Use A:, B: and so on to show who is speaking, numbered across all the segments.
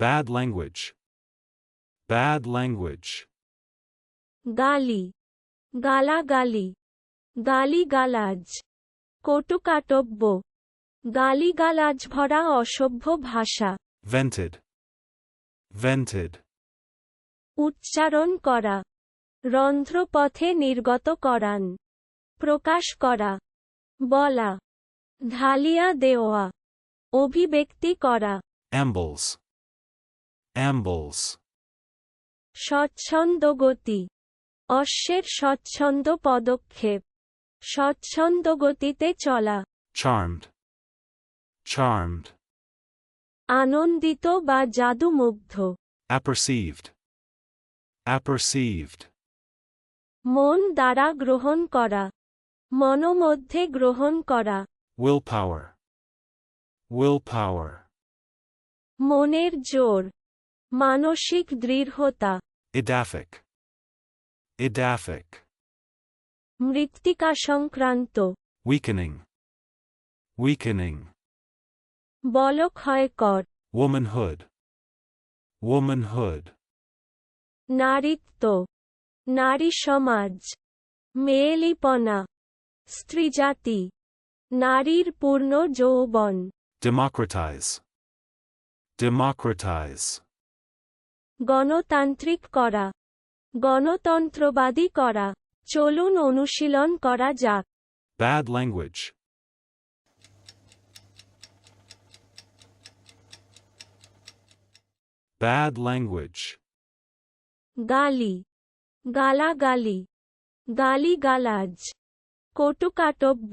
A: Bad language. Bad language.
B: গালি গালাগালি গালিগালাজ কটুকাটব্য গালিগালাজ ভরা অসভ্য ভাষা
A: Vented. Vented.
B: উচ্চারণ করা রন্ধ্রপথে নির্গত করান প্রকাশ করা বলা ঢালিয়া দেওয়া অভিব্যক্তি করা
A: Ambles. Ambles.
B: স্বচ্ছন্দ গতি অশ্বের স্বচ্ছন্দ পদক্ষেপ স্বচ্ছন্দ গতিতে চলা
A: Charmed. Charmed.
B: আনন্দিত বা জাদুমুগ্ধ
A: Apperceived. Apperceived.
B: মন দ্বারা গ্রহণ করা মনোমধ্যে গ্রহণ করা
A: Willpower. Willpower.
B: মনের জোর মানসিক দৃঢ়তা
A: ইডাফিক ইডাফিক
B: মৃত্তিকা সংক্রান্ত
A: উইকেনিং উইকেনিং
B: বল
A: ক্ষয়কর ওমেনহুড ওমেনহুড
B: নারীত্ব নারী সমাজ মেয়েলিপনা স্ত্রীজাতি নারীর পূর্ণ যৌবন।
A: ডেমোক্রেটাইজ ডেমোক্রেটাইজ
B: গণতান্ত্রিক করা গণতন্ত্রবাদী করা চলুন অনুশীলন করা যাক
A: Bad language. Bad language.
B: গালি গালাগালি গালিগালাজ কটুকাটব্য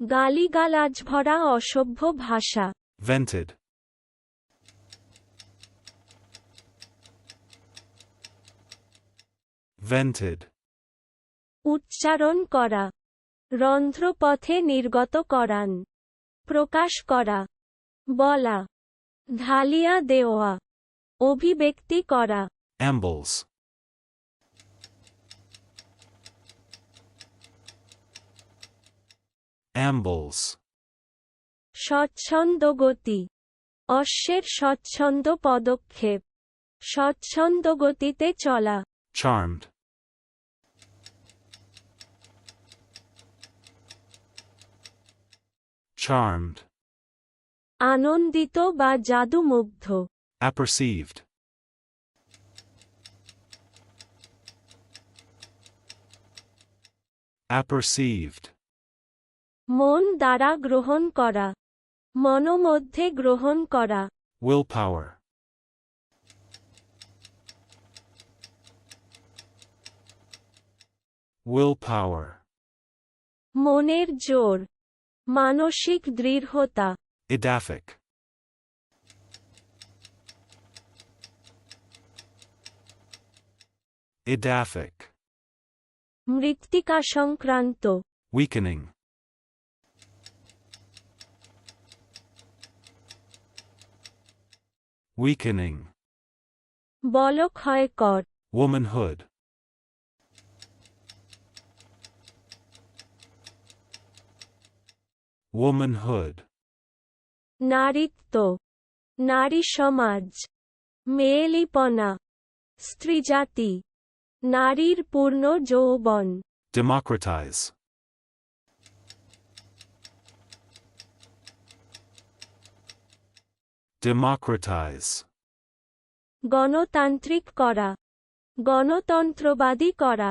B: গালিগালাজ ভরা অসভ্য ভাষা
A: Vented. Vented.
B: উচ্চারণ করা রন্ধ্রপথে নির্গত করান প্রকাশ করা বলা ঢালিয়া দেওয়া অভিব্যক্তি করা
A: Ambles. Ambles.
B: স্বচ্ছন্দ গতি অশ্বের স্বচ্ছন্দ পদক্ষেপ স্বচ্ছন্দ গতিতে চলা
A: Charmed. Charmed.
B: আনন্দিত বা জাদুমুগ্ধ
A: Apperceived. Apperceived.
B: মন দ্বারা গ্রহণ করা মনোমধ্যে গ্রহণ করা
A: Willpower. Willpower.
B: মনের জোর মানসিক দৃঢ়তা
A: Edaphic. Edaphic.
B: মৃত্তিকা সংক্রান্ত
A: Weakening. Weakening.
B: বলক্ষয়কর
A: Womanhood. Womanhood.
B: নারীত্ব নারী সমাজ মেয়েলিপনা স্ত্রীজাতি নারীর পূর্ণ যৌবন
A: Democratize. Democratize.
B: গণতান্ত্রিক করা গণতন্ত্রবাদী করা